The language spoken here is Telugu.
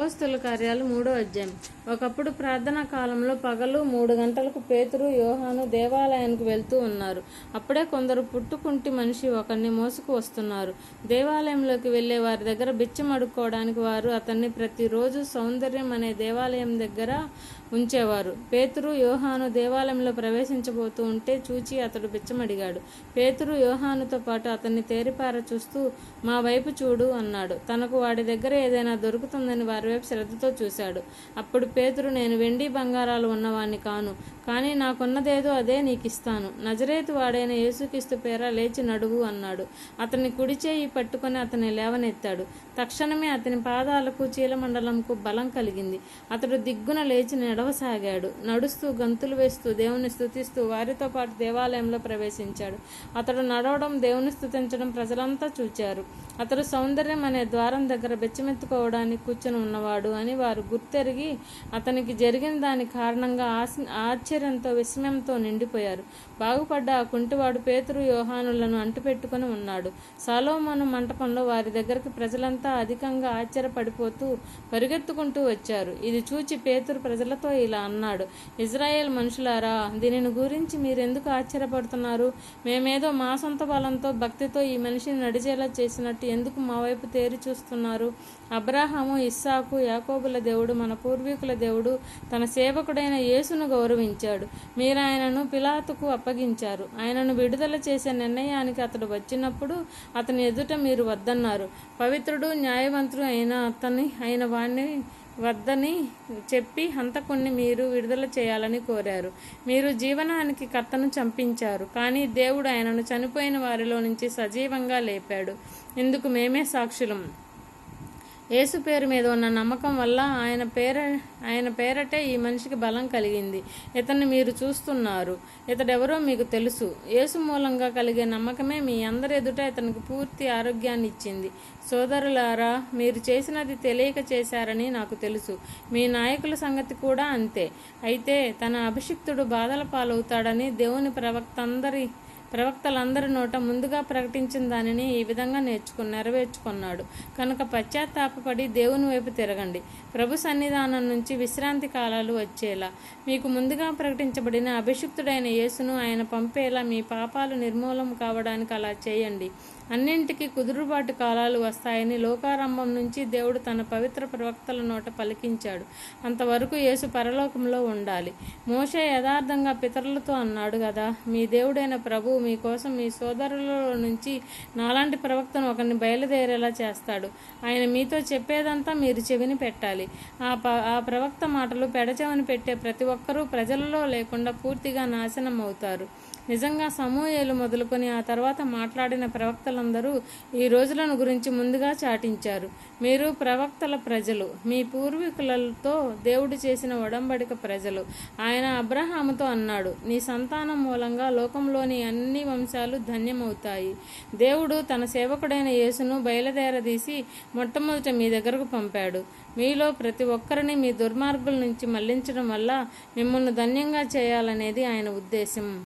అపోస్తుల కార్యాలు మూడో అధ్యాయం. ఒకప్పుడు ప్రార్థనా కాలంలో పగలు మూడు గంటలకు పేతురు యోహాను దేవాలయానికి వెళ్తూ ఉన్నారు. అప్పుడే కొందరు పుట్టుకుంటి మనిషి ఒకరిని మోసుకు వస్తున్నారు. దేవాలయంలోకి వెళ్ళే వారి దగ్గర బిచ్చం అడుక్కోవడానికి వారు అతన్ని ప్రతిరోజు సౌందర్యం అనే దేవాలయం దగ్గర ఉంచేవారు. పేతురు యోహాను దేవాలయంలో ప్రవేశించబోతూ ఉంటే చూచి అతడు బిచ్చమడిగాడు పేతురు యోహానుతో పాటు అతన్ని తేరిపార చూస్తూ మా వైపు చూడు అన్నాడు. తనకు వాడి దగ్గర ఏదైనా దొరుకుతుందని వారు వైపు శ్రద్ధతో చూశాడు. అప్పుడు పేతురు నేను వెండి బంగారాలు ఉన్నవాణ్ణి కాను కానీ నాకున్నదేదో అదే నీకు ఇస్తాను నజరేతు వాడైన యేసుక్రీస్తు పేర లేచి నడువు అన్నాడు. అతని కుడి చేయి పట్టుకొని అతని లేవనెత్తాడు. తక్షణమే అతని పాదాలకు చీలమండలంకు బలం కలిగింది. అతడు దిగ్గున లేచి నడవసాగాడు. నడుస్తూ గంతులు వేస్తూ దేవుని స్తుతిస్తూ వారితో పాటు దేవాలయంలో ప్రవేశించాడు. అతడు నడవడం దేవుని స్థుతించడం ప్రజలంతా చూచారు. అతడు సౌందర్యం అనే ద్వారం దగ్గర బెచ్చమెత్తుకోవడానికి కూర్చొని ఉన్నవాడు అని వారు గుర్తెరిగి అతనికి జరిగిన దాని కారణంగా ఆశ- ఆశ్చర్యంతో విస్మయంతో నిండిపోయారు. బాగుపడ్డ ఆ కుంటివాడు పేతురు యోహానులను అంటుపెట్టుకుని ఉన్నాడు. సాలోమోను మంటపంలో వారి దగ్గరికి ప్రజలంతా అధికంగా ఆశ్చర్యపడిపోతూ పరిగెత్తుకుంటూ వచ్చారు. ఇది చూచి పేతురు ప్రజలతో ఇలా అన్నాడు ఇజ్రాయేల్ మనుషులారా దీనిని గురించి మీరెందుకు ఆశ్చర్యపడుతున్నారు? మేమేదో మా సొంత బలంతో భక్తితో ఈ మనిషిని నడిచేలా చేసినట్టు ఎందుకు మా వైపు తేరి చూస్తున్నారు? అబ్రాహాము ఇస్సాకు యాకోబుల దేవుడు మన పూర్వీకుల దేవుడు తన సేవకుడైన యేసును గౌరవించాడు. మీరు ఆయనను పిలాతుకు అప్పగించారు. ఆయనను విడుదల చేసే నిర్ణయానికి అతడు వచ్చినప్పుడు అతని ఎదుట మీరు వద్దన్నారు. పవిత్రుడు న్యాయవంతుడు అయిన అతని అయిన వాణ్ణి వద్దని చెప్పి హంతకుణ్ణి మీరు విడుదల చేయాలని కోరారు. మీరు జీవనానికి కర్తను చంపించారు. కానీ దేవుడు ఆయనను చనిపోయిన వారిలో నుంచి సజీవంగా లేపాడు. ఇందుకు మేమే సాక్షులం. యేసు పేరు మీద ఉన్న నమ్మకం వల్ల ఆయన పేర ఆయన పేరటే ఈ మనిషికి బలం కలిగింది. ఇతన్ని మీరు చూస్తున్నారు. ఇతడెవరో మీకు తెలుసు. యేసు మూలంగా కలిగే నమ్మకమే మీ అందరి ఎదుట ఇతనికి పూర్తి ఆరోగ్యాన్ని ఇచ్చింది. సోదరులారా మీరు చేసినది తెలియక చేశారని నాకు తెలుసు. మీ నాయకుల సంగతి కూడా అంతే. అయితే తన అభిషిక్తుడు బాధల పాలవుతాడని దేవుని ప్రవక్త అందరి ప్రవక్తలందరి నోట ముందుగా ప్రకటించిన దానిని ఈ విధంగా నేర్చుకుని నెరవేర్చుకున్నాడు. కనుక పశ్చాత్తాపపడి దేవుని వైపు తిరగండి. ప్రభు సన్నిధానం నుంచి విశ్రాంతి కాలాలు వచ్చేలా. మీకు ముందుగా ప్రకటించబడిన అభిషిక్తుడైన యేసును ఆయన పంపేలా మీ పాపాలు నిర్మూలం కావడానికి అలా చేయండి. అన్నింటికీ కుదురుబాటు కాలాలు వస్తాయని లోకారంభం నుంచి దేవుడు తన పవిత్ర ప్రవక్తల నోట పలికించాడు. అంతవరకు యేసు పరలోకంలో ఉండాలి. మోషే యథార్థంగా పితరులతో అన్నాడు కదా మీ దేవుడైన ప్రభు మీకోసం మీ సోదరుల నుంచి నాలాంటి ప్రవక్తను ఒకరిని బయలుదేరేలా చేస్తాడు. ఆయన మీతో చెప్పేదంతా మీరు చెవిని పెట్టాలి. ఆ ప ఆ ప్రవక్త మాటలు పెడచెవిని పెట్టే ప్రతి ఒక్కరూ ప్రజలలో లేకుండా పూర్తిగా నాశనం అవుతారు నిజంగా సమూహేలు మొదలుకొని ఆ తర్వాత మాట్లాడిన ప్రవక్తలందరూ ఈ రోజులను గురించి ముందుగా చాటించారు. మీరు ప్రవక్తల ప్రజలు మీ పూర్వీకులతో దేవుడు చేసిన ఒడంబడిక ప్రజలు. ఆయన అబ్రహాముతో అన్నాడు నీ సంతానం మూలంగా లోకంలోని అన్ని వంశాలు ధన్యమవుతాయి. దేవుడు తన సేవకుడైన యేసును బయలుదేరదీసి మొట్టమొదట మీ దగ్గరకు పంపాడు. మీలో ప్రతి ఒక్కరిని మీ దుర్మార్గుల నుంచి మళ్ళించడం వల్ల మిమ్మల్ని ధన్యంగా చేయాలనేది ఆయన ఉద్దేశం.